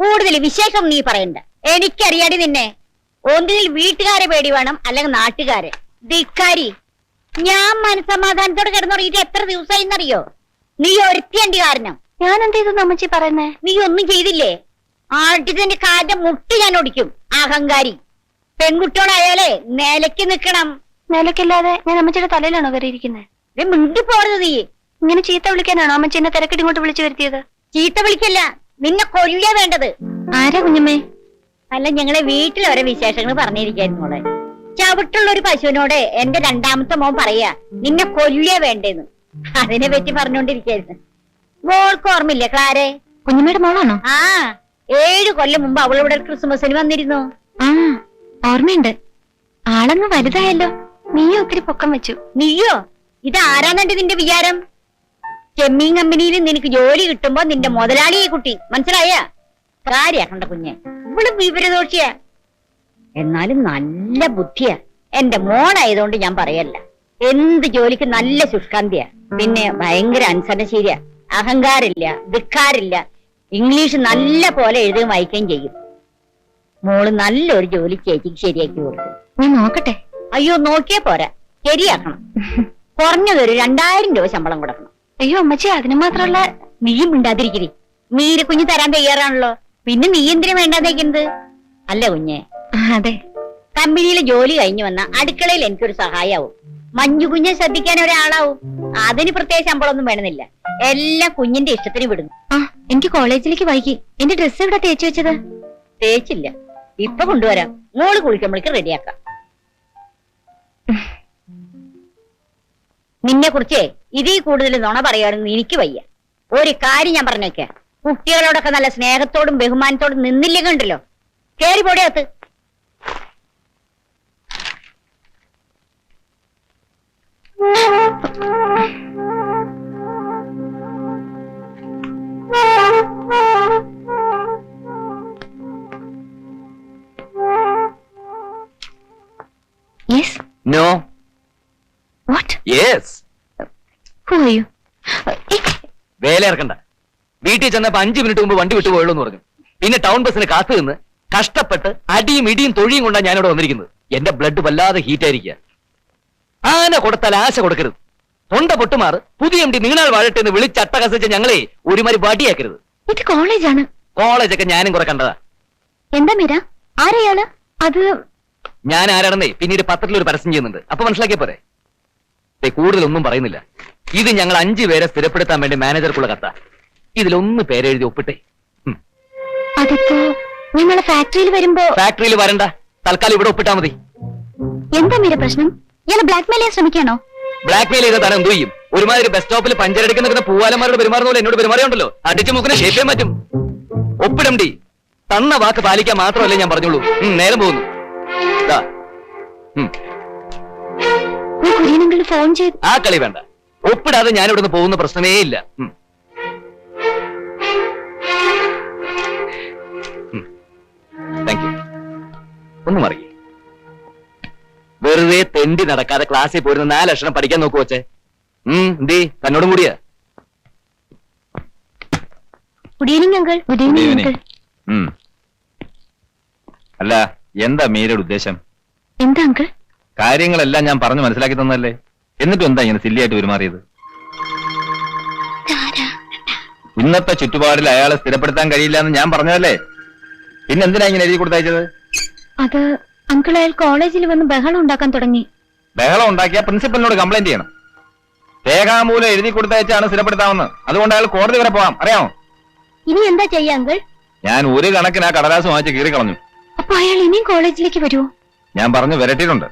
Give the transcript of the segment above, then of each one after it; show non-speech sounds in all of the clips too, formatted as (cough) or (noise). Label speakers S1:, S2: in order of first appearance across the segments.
S1: കൂടുതൽ വിശേഷം നീ പറയണ്ട. എനിക്കറിയാടി നിന്നെ. ഒന്നിൽ വീട്ടുകാരെ പേടി വേണം അല്ലെങ്കിൽ നാട്ടുകാരെ. ധിക്കാരി ഞാൻ മനസമാധാനത്തോടെ കിടന്നുറങ്ങിയിട്ട് എത്ര ദിവസമായിന്നറിയോ? നീ ഒരുത്തിയണ്ടി കാരണം.
S2: ഞാൻ എന്ത് ചെയ്തു അമ്മച്ചി പറയുന്നേ?
S1: നീ ഒന്നും ചെയ്തില്ലേ? ആട്ടിന്റെ കാറ്റ മുട്ടി ഞാൻ ഒടിക്കും അഹങ്കാരി. പെൺകുട്ടിയോടായാലേ നിലയ്ക്ക് നിക്കണം
S2: നിലക്കില്ലാതെ ഞാൻ അമ്മച്ചിയുടെ തലയിലാണോ കയറിയിരിക്കുന്നത്
S1: മിണ്ടി പോരുന്നത് നീ.
S2: ഇങ്ങനെ ചീത്ത വിളിക്കാനാണോ അമ്മച്ചി എന്നെ തിരക്കിട്ട് ഇങ്ങോട്ട് വിളിച്ചു വരുത്തിയത്?
S1: ചീത്ത വിളിക്കല്ല നിന്നെ കൊല്ല വേണ്ടത്.
S2: ആരാ കുഞ്ഞമ്മേ?
S1: അല്ല ഞങ്ങളെ വീട്ടിൽ ഓരോ വിശേഷങ്ങൾ പറഞ്ഞിരിക്കായിരുന്നു മോളെ. ചവിട്ടുള്ള ഒരു പശുവിനോട് എന്റെ രണ്ടാമത്തെ മോൻ പറയാ നിന്നെ കൊല്ലുക വേണ്ടെന്ന്. അതിനെ പറ്റി പറഞ്ഞോണ്ടിരിക്കായിരുന്നു മോൾക്ക് ഓർമ്മയില്ലേ ക്ലാരെ?
S2: കുഞ്ഞമ്മയുടെ മോളാണോ?
S1: ആ ഏഴ് കൊല്ലം മുമ്പ് അവളിവിടെ ക്രിസ്മസിന് വന്നിരുന്നു.
S2: ആ ഓർമ്മയുണ്ട്. ആളങ്ങ് വലുതായല്ലോ. നീയോ ഒത്തിരി പൊക്കം വെച്ചു.
S1: നീയോ? ഇത് ആരാണെന്റെ നിന്റെ വിചാരം? ചെമ്മീൻ കമ്പനിയിൽ നിനക്ക് ജോലി കിട്ടുമ്പോ നിന്റെ മുതലാളി ഈ കുട്ടി. മനസ്സിലായ? കാര്യാക്കണ്ട കുഞ്ഞെ. ഇവൾ വിവരദോഷിയ. എന്നാലും നല്ല ബുദ്ധിയാ. എന്റെ മോളായതുകൊണ്ട് ഞാൻ പറയല്ല. എന്ത് ജോലിക്ക് നല്ല ശുഷ്കാന്തിയാ. പിന്നെ ഭയങ്കര അനുസരണശീലിയ അഹങ്കാരില്ല ധിക്കാരില്ല. ഇംഗ്ലീഷ് നല്ല പോലെ എഴുതുകയും വായിക്കുകയും ചെയ്യും. മോൾ നല്ലൊരു ജോലി ചേച്ചിക്ക് ശരിയാക്കി കൊടുക്കും
S2: ഞാൻ നോക്കട്ടെ?
S1: അയ്യോ നോക്കിയാ പോരാ. ശരിയാക്കണം. (laughs) കുറഞ്ഞതൊരു രണ്ടായിരം രൂപ ശമ്പളം കൊടുക്കണം.
S2: അയ്യോ അമ്മച്ചി അതിന് മാത്രമല്ല
S1: നീയും മിണ്ടാതിരിക്കരി. മീര കുഞ്ഞ് തരാൻ തയ്യാറാണല്ലോ. പിന്നെ നീ എന്തിനു വേണ്ടാതേക്കുന്നത് അല്ല കുഞ്ഞെ
S2: അതെ.
S1: കമ്പനിയിലെ ജോലി കഴിഞ്ഞു വന്ന അടുക്കളയിൽ എനിക്കൊരു സഹായാവും. മഞ്ഞു കുഞ്ഞെ ശ്രദ്ധിക്കാൻ ഒരാളാവും. അതിന് പ്രത്യേക ശമ്പളമൊന്നും വേണമെന്നില്ല. എല്ലാം കുഞ്ഞിന്റെ ഇഷ്ടത്തിന് വിടുന്നു.
S2: ആ എനിക്ക് കോളേജിലേക്ക് വൈകി. എന്റെ ഡ്രസ്സ് ഇവിടെ തേച്ചു വെച്ചത്?
S1: തേച്ചില്ല. ഇപ്പൊ കൊണ്ടുവരാം. മോൾ കുളിക്കുമ്പോഴേക്ക് റെഡിയാക്കാം നിന്നെ കുറിച്ച് ഇതിൽ കൂടുതൽ നുണ പറയുകയാണെന്ന് എനിക്ക് വയ്യ. ഒരു കാര്യം ഞാൻ പറഞ്ഞേക്ക. കുട്ടികളോടൊക്കെ നല്ല സ്നേഹത്തോടും ബഹുമാനത്തോടും നിന്നില്ലേ കണ്ടല്ലോ? കേറി പോടിയകത്ത്
S2: യെസ്
S3: വേല ഇറക്കണ്ട. വീട്ടിൽ ചെന്നപ്പോ അഞ്ചു മിനിറ്റ് മുമ്പ് വണ്ടി വിട്ടു പോയുള്ളൂ എന്ന് പറഞ്ഞു. പിന്നെ ടൗൺ ബസ്സിന് കാത്തു നിന്ന് കഷ്ടപ്പെട്ട് അടിയും ഇടിയും തൊഴിയും കൊണ്ടാണ് ഞാനിവിടെ വന്നിരിക്കുന്നത്. എന്റെ ബ്ലഡ് വല്ലാതെ ഹീറ്റ് ആയിരിക്കുക ആന കൊടുത്താൽ ആശ കൊടുക്കരുത്. തൊണ്ട പൊട്ടുമാർ പുതിയ എം ഡി നീണാൾ വാഴട്ടെ എന്ന് വിളിച്ചട്ടകസിച്ച ഞങ്ങളെ ഒരുമാതിരി വടിയാക്കരുത്.
S2: ഇത് കോളേജാണ്.
S3: കോളേജൊക്കെ ഞാനും കുറെ കണ്ടതാ.
S2: എന്താ മീര? ആരെയാണ് അത്
S3: ഞാൻ ആരാണെന്നേ? പിന്നീട് പത്രത്തിൽ ഒരു പരസ്യം ചെയ്യുന്നുണ്ട്. അപ്പൊ മനസ്സിലാക്കിയ പോരെ? കൂടുതലൊന്നും പറയുന്നില്ല. ഇത് ഞങ്ങൾ അഞ്ചു പേരെ സ്ഥിരപ്പെടുത്താൻ വേണ്ടി മാനേജർക്കുള്ള കത്ത. ഇതിലൊന്ന് പേരെഴുതി ഒപ്പിട്ടെ.
S2: അതിപ്പോ ഞങ്ങളെ ഫാക്ടറിയിൽ വരുമ്പോ
S3: ഫാക്ടറിയിൽ വരണ്ട. തൽക്കാലം ഇവിടെ ഒപ്പിട്ടാ മതി.
S2: എന്താ മീര പ്രശ്നം? ഇയാളെ ബ്ലാക്ക് മെയിൽ ചെയ്യാൻ ശ്രമിക്കാണോ
S3: ബ്ലാക്ക് മെയിൽ ചെയ്ത താൻ എന്തു ചെയ്യും? ഒരുമാതിരി ബസ് സ്റ്റോപ്പിൽ പഞ്ചരടിക്കുന്ന നിൽക്കുന്ന പൂവാലന്മാരോട് പെരുമാറുന്ന പോലെ എന്നോട് പെരുമാറിയുണ്ടല്ലോ? അടിച്ചു മുക്കിന് ഷേപ്പേ മാറ്റും ഒപ്പിടം ഡി. തന്ന വാക്ക് പാലിക്കാൻ മാത്രമല്ലേ ഞാൻ പറഞ്ഞോളൂ നേരം പോകുന്നു. ദാ.
S2: ഫോൺ ചെയ്ത്
S3: ആ കളി വേണ്ട. ഒപ്പിടാതെ ഞാൻ ഇവിടുന്ന് പോകുന്ന പ്രശ്നമേ ഇല്ല. ഉം. ഉം. ഒന്ന് മറിയേ. വെറുതെ തെണ്ടി നടക്കാതെ ക്ലാസ്സിൽ പോരുന്ന നാലക്ഷരം പഠിക്കാൻ നോക്കു വച്ചേ ഉം എന്തേ? തന്നോടും കൂടിയാ
S2: good evening uncle good
S4: Good
S2: evening
S4: evening.
S2: Uncle
S4: ഉം. അല്ല എന്താ മീരയുടെ ഉദ്ദേശം?
S2: എന്താ അങ്കിൾ
S4: കാര്യങ്ങളെല്ലാം ഞാൻ പറഞ്ഞു മനസ്സിലാക്കി തന്നല്ലേ എന്നിട്ടും എന്താ ഇങ്ങനെ സില്ലിയായിട്ട് പെരുമാറിയത്? ഇന്നത്തെ ചുറ്റുപാടിൽ അയാളെ സ്ഥിരപ്പെടുത്താൻ കഴിയില്ല എന്ന് ഞാൻ പറഞ്ഞതല്ലേ? പിന്നെ എന്തിനാ ഇങ്ങനെ എഴുതി കൊടുത്തയച്ചത്?
S2: അത് അങ്കിൾ അയാൾ കോളേജിൽ വന്ന് ബഹളം ഉണ്ടാക്കാൻ തുടങ്ങി.
S4: ബഹളം ഉണ്ടാക്കിയ പ്രിൻസിപ്പലിനോട് കംപ്ലൈന്റ് ചെയ്യണം. രേഖാമൂലം എഴുതി കൊടുത്തയച്ചാണ് സ്ഥിരപ്പെടുത്താമെന്ന് അതുകൊണ്ട് അയാൾ കോടതി വരെ പോവാം. അറിയാമോ?
S2: ഇനി എന്താ ചെയ്യാ അങ്കിൾ
S4: ഞാൻ ഒരു കണക്കിന് ആ കടലാസ് വാങ്ങിച്ച് കീറി കളഞ്ഞു
S2: അപ്പൊ അയാൾ ഇനിയും കോളേജിലേക്ക് വരുമോ
S4: ഞാൻ പറഞ്ഞു വരട്ടിയിട്ടുണ്ട്.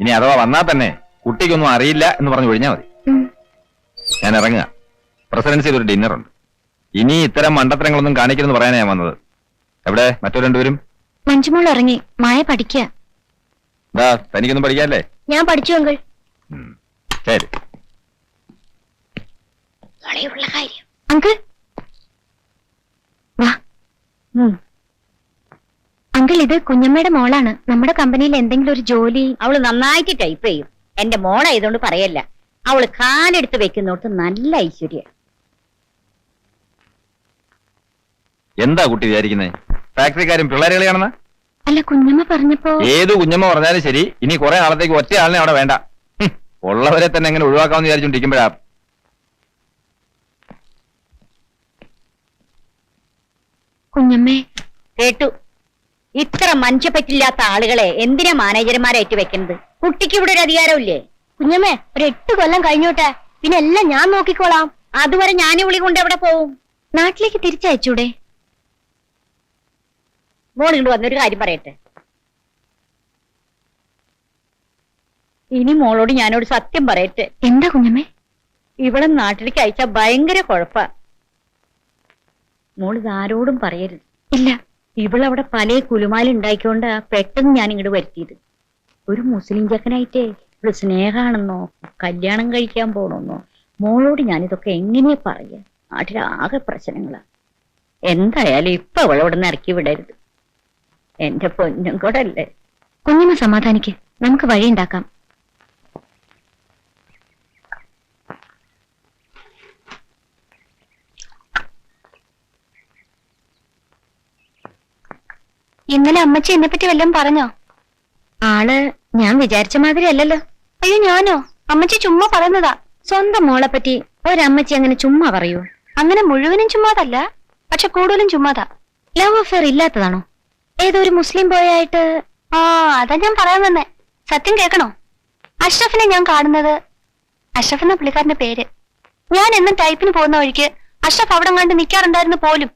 S4: ഇനി അഥവാ വന്നാൽ തന്നെ കുട്ടിക്കൊന്നും അറിയില്ല എന്ന് പറഞ്ഞു ഒഴിഞ്ഞാൽ മതി. ഞാൻ ഇറങ്ങുക. പ്രസിഡൻസിയിൽ ഒരു ഡിന്നർ ഉണ്ട്. ഇനി ഇത്തരം മണ്ടത്തരങ്ങളൊന്നും കാണിക്കരുതെന്ന് പറയാനാ ഞാൻ വന്നത്. എവിടെ? മറ്റോ രണ്ടുപേരും?
S2: മഞ്ജുമോൾ ഇറങ്ങി. മായ പഠിക്കുക.
S4: എന്താ തനിക്കൊന്നും പഠിക്കാല്ലേ
S2: ഞാൻ പഠിച്ചു അങ്കിൾ.
S4: ശരി.
S1: കാര്യം.
S2: അങ്കിൾ. വാ.
S1: ഉം.
S2: അങ്കിൾ ഇത് കുഞ്ഞമ്മയുടെ മോളാണ്. നമ്മുടെ കമ്പനിയിൽ എന്തെങ്കിലും ഒരു ജോലി?
S1: അവൾ നന്നായിട്ട് ടൈപ്പ് ചെയ്യും. എന്റെ മോളായതുകൊണ്ട് പറയല്ല. അവൾ കാലെടുത്ത് വെക്കുന്നോട്ട് നല്ല ഐശ്വര്യ.
S4: എന്താ കുട്ടി വിചാരിക്കുന്നത് ഫാക്ടറിക്കാരും പിള്ളേരുകളെയാണെന്ന്
S2: അല്ല കുഞ്ഞമ്മ പറഞ്ഞപ്പോ
S4: ഏത് കുഞ്ഞമ്മ പറഞ്ഞാലും ശരി. ഇനി കുറെ നാളത്തേക്ക് ഒറ്റ ആളിനെ അവിടെ വേണ്ട. ഹും, ഉള്ളവരെ തന്നെ എങ്ങനെ ഒഴിവാക്കാമെന്ന് വിചാരിച്ചോണ്ടിരിക്കുമ്പോഴാ.
S2: കുഞ്ഞമ്മേ
S1: കേട്ടു. ഇത്ര മഞ്ചപ്പറ്റില്ലാത്ത ആളുകളെ എന്തിനാ മാനേജർമാരായിട്ട് വെക്കുന്നത് കുട്ടിക്ക് ഇവിടെ ഒരു അധികാരമില്ലേ?
S2: കുഞ്ഞമ്മേ ഒരു എട്ട് കൊല്ലം കഴിഞ്ഞോട്ടെ. പിന്നെ എല്ലാം ഞാൻ നോക്കിക്കോളാം.
S1: അതുവരെ ഞാൻ വിളി കൊണ്ട് എവിടെ പോവും?
S2: നാട്ടിലേക്ക് തിരിച്ചയച്ചൂടെ?
S1: മോളിങ്ങോട് വന്നൊരു കാര്യം പറയട്ടെ. ഇനി മോളോട് ഞാനോട് സത്യം പറയട്ടെ.
S2: എന്താ കുഞ്ഞമ്മേ?
S1: ഇവിടെ നാട്ടിലേക്ക് അയച്ച ഭയങ്കര കുഴപ്പ. മോളിത് ആരോടും പറയരുത്.
S2: ഇല്ല.
S1: ഇവളവിടെ പല കുലുമാലുണ്ടായിക്കൊണ്ട് പെട്ടെന്ന് ഞാൻ ഇങ്ങോട്ട് വരുത്തിയത്. ഒരു മുസ്ലിം ചക്കനായിട്ടേ ഇവൾ സ്നേഹാണെന്നോ കല്യാണം കഴിക്കാൻ പോണെന്നോ മോളോട് ഞാനിതൊക്കെ എങ്ങനെയാ പറയുക നാട്ടിലാകെ പ്രശ്നങ്ങളാ. എന്തായാലും ഇപ്പൊ അവളവിടെ നിന്ന് ഇറക്കി വിടരുത്. എന്റെ പൊന്നും കൂടെ അല്ലേ?
S2: കുഞ്ഞമ്മ സമാധാനിക്ക്. നമുക്ക് വഴിയുണ്ടാക്കാം. ഇന്നലെ അമ്മച്ചി എന്നെ പറ്റി വല്ലതും പറഞ്ഞോ? ആൾ ഞാൻ വിചാരിച്ച മാതിരി അല്ലല്ലോ. അയ്യോ ഞാനോ? അമ്മച്ചി ചുമ്മാ പറയുന്നതാ. സ്വന്തം മോളെ പറ്റി ഒരമ്മച്ചി അങ്ങനെ ചുമ്മാ പറയൂ. അങ്ങനെ മുഴുവനും ചുമ്മാതല്ല പക്ഷെ കൂടുതലും ചുമ്മാതാ. Love affair ഇല്ലാത്തതാണോ? ഏതോ ഒരു മുസ്ലിം ബോയായിട്ട് ആ അതാ ഞാൻ പറയാൻ വന്നേ. സത്യം കേൾക്കണോ? അഷ്റഫിനെ ഞാൻ കാണുന്നത്. അഷ്റഫ് എന്ന പുള്ളിക്കാരന്റെ പേര്. ഞാൻ എന്നും ടൈപ്പിന് പോകുന്ന വഴിക്ക് അഷ്റഫ് അവിടെ കണ്ട് നിൽക്കാറുണ്ടായിരുന്നു പോലും.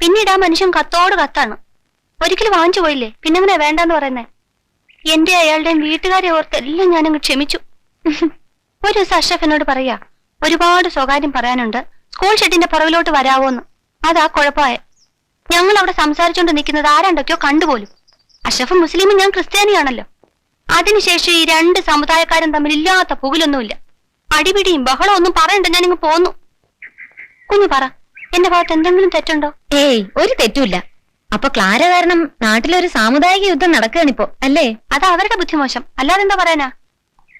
S2: പിന്നീട് ആ മനുഷ്യൻ കത്തോട് കത്താണ്. ഒരിക്കലും വാങ്ങിച്ചു പോയില്ലേ? പിന്നെങ്ങനെ വേണ്ടെന്ന് പറയുന്നേ? എന്റെ അയാളുടെയും വീട്ടുകാരെ ഓർത്ത് എല്ലാം ഞാനങ്ങ് ക്ഷമിച്ചു. (laughs) ഒരു ദിവസം അഷ്റഫിനോട് പറയാ ഒരുപാട് സ്വകാര്യം പറയാനുണ്ട്. സ്കൂൾ ഷെഡിന്റെ പുറകിലോട്ട് വരാവോന്ന്. അതാ കുഴപ്പമായ. ഞങ്ങൾ അവിടെ സംസാരിച്ചുകൊണ്ട് നിൽക്കുന്നത് ആരാണ്ടൊക്കെയോ കണ്ടുപോലും. അഷ്റഫ് മുസ്ലിമും ഞാൻ ക്രിസ്ത്യാനിയാണല്ലോ. അതിനുശേഷം ഈ രണ്ട് സമുദായക്കാരും തമ്മിൽ ഇല്ലാത്ത പുകിലൊന്നുമില്ല. അടിപിടിയും ബഹളവും ഒന്നും പറയണ്ട ഞാനിങ്ങ് പോന്നു. കുഞ്ഞു പറ. എന്റെ ഭാഗത്ത് എന്തെങ്കിലും തെറ്റുണ്ടോ?
S5: ഏയ് ഒരു തെറ്റുമില്ല. അപ്പൊ ക്ലാര കാരണം നാട്ടിലൊരു സാമുദായിക യുദ്ധം നടക്കുകയാണിപ്പോ അല്ലേ?
S2: അത് അവരുടെ ബുദ്ധിമോശം അല്ലാതെ എന്താ പറയാനാ?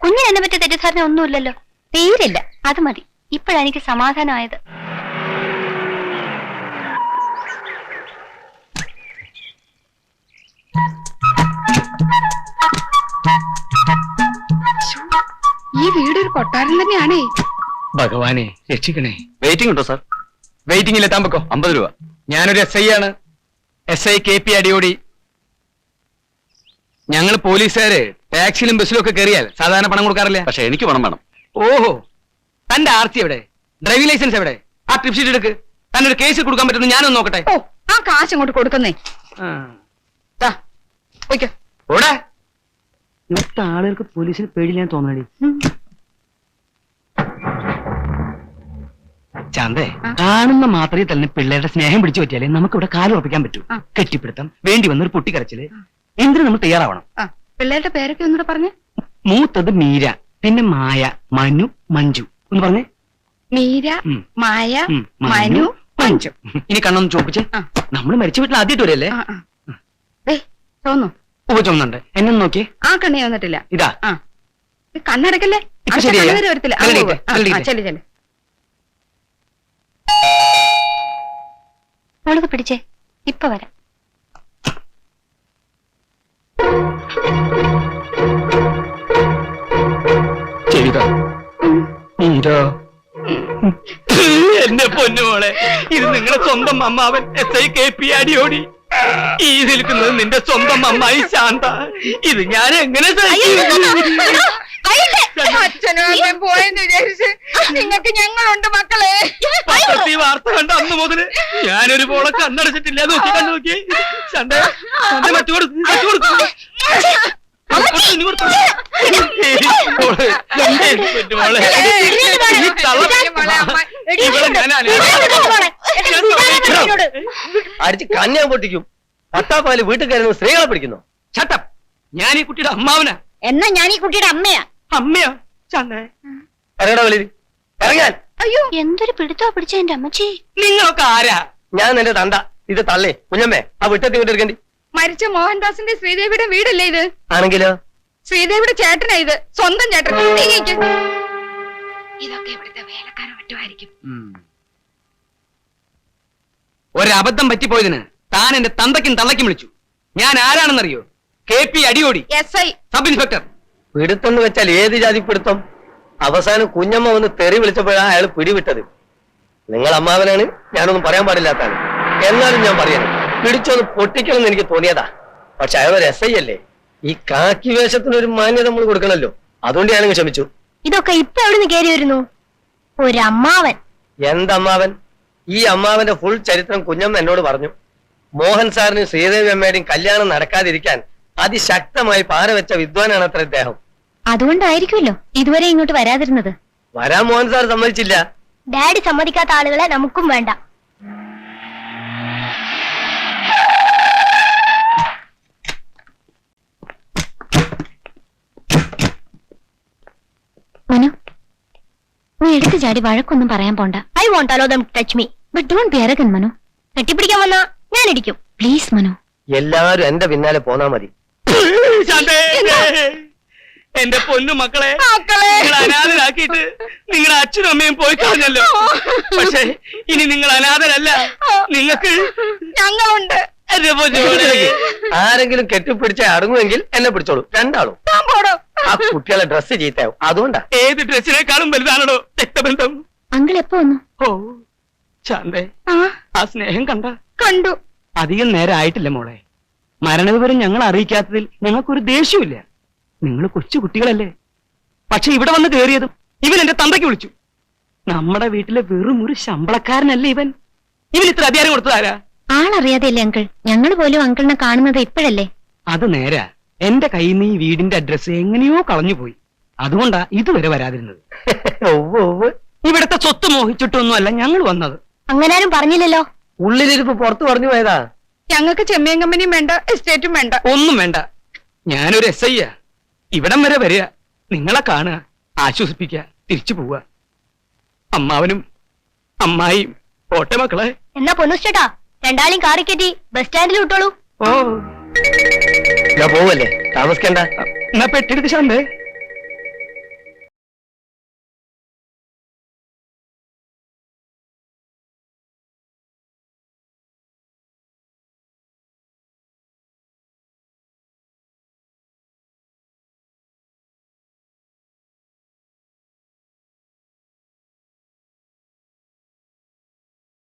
S2: കുഞ്ഞിന് എന്നെ പറ്റിയ തെറ്റിദ്ധാരണ ഒന്നുമില്ലല്ലോ.
S5: തീരില്ല.
S2: അത് മതി. ഇപ്പോഴെനിക്ക് സമാധാനമായത്.
S6: ഈ വീട് ഒരു കൊട്ടാരം തന്നെയാണേ.
S7: ഭഗവാനെ രക്ഷിക്കണേ.
S3: വെയിറ്റിംഗ് ഉണ്ടോ സാർ
S7: വെയിറ്റിംഗിൽ എത്താൻ പൊക്കോ?
S3: അമ്പത് രൂപ.
S7: ഞാനൊരു എസ് ഐ ആണ്. S I K P Adiyodi. ഞങ്ങൾ പോലീസുകാര് ടാക്സിയിലും ബസ്സിലും ഒക്കെ കയറിയാൽ സാധാരണ പണം കൊടുക്കാറില്ല?
S3: പക്ഷെ എനിക്ക് പണം വേണം.
S7: ഓഹോ. തന്റെ ആർ സി എവിടെ? ഡ്രൈവിംഗ് ലൈസൻസ് എവിടെ? ആ ട്രിപ്പ് ഷീറ്റ് എടുക്ക്. തന്നെ ഒരു കേസ് കൊടുക്കാൻ പറ്റുന്നു ഞാനൊന്ന് നോക്കട്ടെ.
S6: ഓ ആ കാശ് അങ്ങോട്ട് കൊടുക്കുന്നേ.
S7: ഓടെ ഇവിടുത്തെ ആളുകൾക്ക് പോലീസിന് പേടിയില്ലാന്ന് തോന്നണടി. ചാന്തേ കാണുന്ന മാത്രമേ തന്നെ പിള്ളേരുടെ സ്നേഹം പിടിച്ചു പറ്റിയാലേ നമുക്ക് ഇവിടെ കാലം ഉറപ്പിക്കാൻ പറ്റൂ. കെട്ടിപ്പിടുത്തം വേണ്ടി വന്നൊരു പൊട്ടിക്കരച്ചിൽ. എന്തിനു നമ്മൾ തയ്യാറാവണം?
S6: പിള്ളേരുടെ പേരൊക്കെ ഒന്നുകൂടെ പറഞ്ഞേ.
S7: മൂത്തത് മീര പിന്നെ മായ മനു മഞ്ജു. എന്ന് പറഞ്ഞേ.
S6: മീര മായ മനു മഞ്ജു.
S7: ഇനി കണ്ണൊന്ന് ചോദിച്ചേ
S6: നമ്മൾ
S7: നമ്മൾ മരിച്ച വീട്ടിൽ ആദ്യമായിട്ട് വരല്ലേ
S6: തോന്നു
S7: എന്നെ നോക്കി
S6: ആ കണ്ണി വന്നിട്ടില്ല.
S7: ഇതാ.
S6: കണ്ണടക്കല്ലേ? വരത്തില്ല. ചെല്ല്.
S2: മോളത് പിടിച്ചേ. ഇപ്പൊ വരാം.
S7: എന്റെ പൊന്നുമോളെ ഇത് നിങ്ങളുടെ സ്വന്തം അമ്മാവൻ S I K P Adiyodi. ഈ നിൽക്കുന്നത് നിന്റെ സ്വന്തം അമ്മായി ശാന്ത. ഇത് ഞാൻ എങ്ങനെ സഹിക്കും?
S6: അച്ഛനും അമ്മയും പോയെന്ന് വിചാരിച്ച് നിങ്ങൾക്ക് ഞങ്ങളുണ്ട് മക്കളെ.
S7: പത്രത്തിൽ വാർത്ത കണ്ട അന്ന് മുതൽ ഞാനൊരു പോളെ കണ്ണടച്ചിട്ടില്ല. നോക്കി കണ്ടു നോക്കി ചണ്ട ചണ്ട മറ്റു മറ്റു.
S8: അടിച്ച് കന്യാൻ പൊട്ടിക്കും. പത്താപ്പാൽ വീട്ടിൽ കയറുന്ന സ്ത്രീകളെ പിടിക്കുന്നു.
S7: ചട്ടം. ഞാൻ ഈ കുട്ടിയുടെ അമ്മാവനാ.
S1: എന്നാ ഞാൻ ഈ കുട്ടിയുടെ അമ്മയാ?
S7: അമ്മയോ? ചണ്ടേ
S8: ഇറങ്ങടാ വെളിയിൽ ഇറങ്ങാൻ.
S6: അയ്യോ.
S2: എന്തൊരു പിടുത്തോ പിടിച്ച എന്റെ അമ്മച്ചി?
S7: നിങ്ങളൊക്കെ ആരാ?
S8: ഞാൻ നിന്റെ തണ്ട ഇത് തള്ളേ. കുഞ്ഞമ്മേ ആ വിട്ടത്തി വിട്ടെടുക്കണ്ടി
S6: മരിച്ച മോഹൻദാസിന്റെ ശ്രീദേവിയുടെ വീടല്ലേ ഇത്?
S8: ആണെങ്കിലോ?
S6: ശ്രീദേവിയുടെ ചേട്ടനാ ഇത്. സ്വന്തം ചേട്ടൻ. നീങ്ങിക്ക്. ഇതൊക്കെ ഇവിടുത്തെ വേലക്കാരൻ മറ്റോ ആയിരിക്കും
S7: ഒരബദ്ധം പറ്റിപ്പോയതിന് താൻ എന്റെ തന്തയ്ക്കും തള്ളയ്ക്കും വിളിച്ചു. ഞാൻ ആരാണെന്നറിയോ? K P Adiyodi.
S6: S I.
S7: Sub inspector.
S8: പിടുത്തെന്ന് വെച്ചാൽ ഏത് ജാതി പിടുത്തം? അവസാനം കുഞ്ഞമ്മ വന്ന് തെറി വിളിച്ചപ്പോഴാണ് അയാൾ പിടിവിട്ടത്. നിങ്ങൾ അമ്മാവനാണ് ഞാനൊന്നും പറയാൻ പാടില്ലാത്താണ് എന്നാലും ഞാൻ പറയാൻ പിടിച്ചൊന്ന് പൊട്ടിക്കണം എന്ന് എനിക്ക് തോന്നിയതാ. പക്ഷെ അയാൾ ഒരു എസ് ഐ അല്ലേ? ഈ കാക്കി വേഷത്തിന് ഒരു മാന്യത നമ്മൾ കൊടുക്കണല്ലോ അതുകൊണ്ട് ഞാനങ്ങ് ക്ഷമിച്ചു.
S2: ഇതൊക്കെ ഇപ്പൊ എവിടെ നിന്ന് കേറി വരുന്നു ഒരമ്മാവൻ
S8: എന്തമ്മാവൻ? ഈ അമ്മാവന്റെ ഫുൾ ചരിത്രം കുഞ്ഞമ്മ എന്നോട് പറഞ്ഞു. മോഹൻ സാറിനും ശ്രീദേവി അമ്മയുടെയും കല്യാണം നടക്കാതിരിക്കാൻ അതിശക്തമായി പാറ വെച്ച വിദ്വാനാണ് അത്ര ഇദ്ദേഹം.
S5: അതുകൊണ്ടായിരിക്കുമല്ലോ ഇതുവരെ ഇങ്ങോട്ട് വരാതിരുന്നത്.
S8: വരാൻ മോഹൻ സാർ സമ്മതിച്ചില്ല.
S2: ഡാഡി സമ്മതിക്കാത്ത ആളുകളെ നമുക്കും വേണ്ട.
S5: മനു നീ എടുത്തു ചാടി വഴക്കൊന്നും പറയാൻ പോണ്ട.
S2: I won't allow them touch me
S5: but don't be arrogant Manu.
S2: കെട്ടിപ്പിടിക്കാൻ വന്നാ ഞാൻ ഇടിക്കും
S5: പ്ലീസ് മനു.
S8: എല്ലാരും എന്റെ പിന്നാലെ പോന്നാ മതി.
S7: ശാന്തേ എന്റെ പൊന്നു മക്കളെ
S6: മക്കളെ.
S7: നിങ്ങൾ അനാഥരാക്കിയിട്ട് നിങ്ങളുടെ അച്ഛനും അമ്മയും പോയി കളഞ്ഞല്ലോ. പക്ഷെ ഇനി നിങ്ങൾ അനാഥരല്ല. നിങ്ങൾക്ക്
S6: ഞങ്ങളുണ്ട്.
S7: എന്റെ പൊന്നു
S8: ആരെങ്കിലും കെട്ടിപ്പിടിച്ച അടങ്ങുമെങ്കിൽ എന്നെ പിടിച്ചോളൂ. രണ്ടാളും.
S6: താൻ പോടോ
S8: ആ കുട്ടികളെ ഡ്രസ്സ് ചീത്തയാവും അതുകൊണ്ടാ.
S7: ഏത് ഡ്രസ്സിനേക്കാളും വലുതാണോ രക്തബന്ധം.
S5: അങ്കിൾ എപ്പോ വന്നു?
S7: ഓ ചാന്തേ.
S6: ആ.
S7: ആ സ്നേഹം കണ്ട.
S6: കണ്ടു.
S7: അധികം നേരം ആയിട്ടില്ല മോളെ. മരണവിവരം ഞങ്ങൾ അറിയിക്കാത്തതിൽ ഞങ്ങൾക്കൊരു ദേഷ്യമില്ല നിങ്ങൾ കൊച്ചു കുട്ടികളല്ലേ. പക്ഷെ ഇവിടെ വന്ന് കയറിയതും ഇവൻ എന്റെ തന്തയ്ക്ക് വിളിച്ചു. നമ്മുടെ വീട്ടിലെ വെറും ഒരു ശമ്പളക്കാരനല്ലേ ഇവൻ. ഇവൻ ഇത്ര അധികാരം കൊടുത്തതാരാ
S5: ആളറിയാതെയല്ലേ അങ്കിൾ? ഞങ്ങൾ പോലും അങ്കിളിനെ കാണുന്നത് ഇപ്പോഴല്ലേ?
S7: അത് നേരാ. എന്റെ കയ്യിൽ നിന്ന് ഈ വീടിന്റെ അഡ്രസ് എങ്ങനെയോ കളഞ്ഞുപോയി. അതുകൊണ്ടാ ഇതുവരെ വരാതിരുന്നത്. (laughs) ഇവിടത്തെ സ്വത്ത് മോഹിച്ചിട്ടൊന്നുമല്ല ഞങ്ങൾ വന്നത്.
S2: അങ്ങനാരും പറഞ്ഞില്ലല്ലോ.
S8: ഉള്ളിലിരുപ്പ് പുറത്തു പറഞ്ഞു പോയതാ.
S6: ഞങ്ങൾക്ക് ചെമ്മീൻ കമ്പനിയും വേണ്ട എസ്റ്റേറ്റും വേണ്ട.
S7: ഒന്നും വേണ്ട. ഞാനൊരു എസ് ഐ ഇവിടം വരെ വരിക. നിങ്ങളെ കാണുക ആശ്വസിപ്പിക്കുക തിരിച്ചു പോവുക. അമ്മാവനും അമ്മായിയും. പോട്ടെ മക്കളെ.
S2: എന്നാ പൊന്നുസ്റ്റേട്ടാ രണ്ടാളെയും കാറി കയറ്റി ബസ് സ്റ്റാൻഡിൽ വിട്ടോളൂ.
S7: ഓ.
S8: ഞാൻ പോവല്ലേ? താമസിക്കണ്ട.
S7: എന്നാ പെട്ടെടുത്ത് ശാന്തേ.